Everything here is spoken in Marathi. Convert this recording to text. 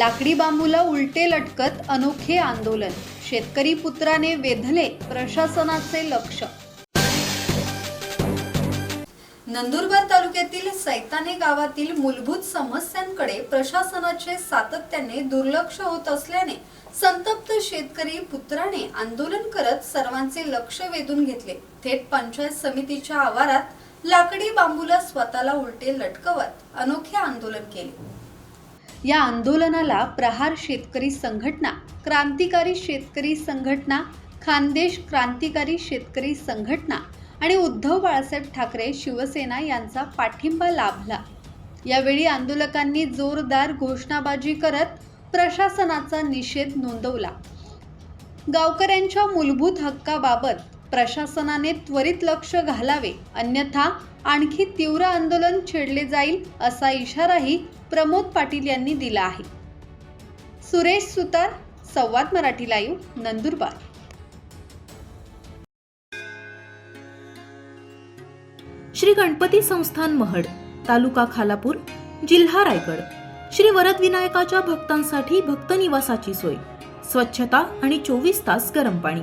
लाकडी बांबूला उलटे लटकत अनोखे आंदोलन. शेतकरी पुत्राने वेधले प्रशासनाचे लक्ष. नंदुरबार तालुक्यातील सैताने गावातील मूलभूत समस्यांकडे प्रशासनाचे सातत्याने दुर्लक्ष होत असल्याने संतप्त शेतकरी पुत्राने आंदोलन करत सर्वांचे लक्ष वेधून घेतले. थेट पंचायत समितीच्या आवारात लाकडी बांबूला स्वतःला उलटे लटकवत अनोखे आंदोलन केले. या आंदोलनाला प्रहार शेतकरी संघटना क्रांतिकारी शेतकरी संघटना खानदेश क्रांतिकारी शेतकरी संघटना आणि उद्धव बाळासाहेब ठाकरे शिवसेना यांचा पाठिंबा लाभला. यावेळी आंदोलकांनी जोरदार घोषणाबाजी करत प्रशासनाचा निषेध नोंदवला. गावकऱ्यांच्या मूलभूत हक्काबाबत प्रशासनाने त्वरित लक्ष घालावे अन्यथा आणखी तीव्र आंदोलन छेडले जाईल असा इशाराही प्रमोद पाटील यांनी दिला आहे. सुरेश सुतार संवाद मराठी लाईव्ह नंदुरबार. श्री गणपती संस्थान महड तालुका खालापूर जिल्हा रायगड. श्री वरद विनायकाच्या भक्तांसाठी भक्त निवासाची सोय. स्वच्छता आणि चोवीस तास गरम पाणी.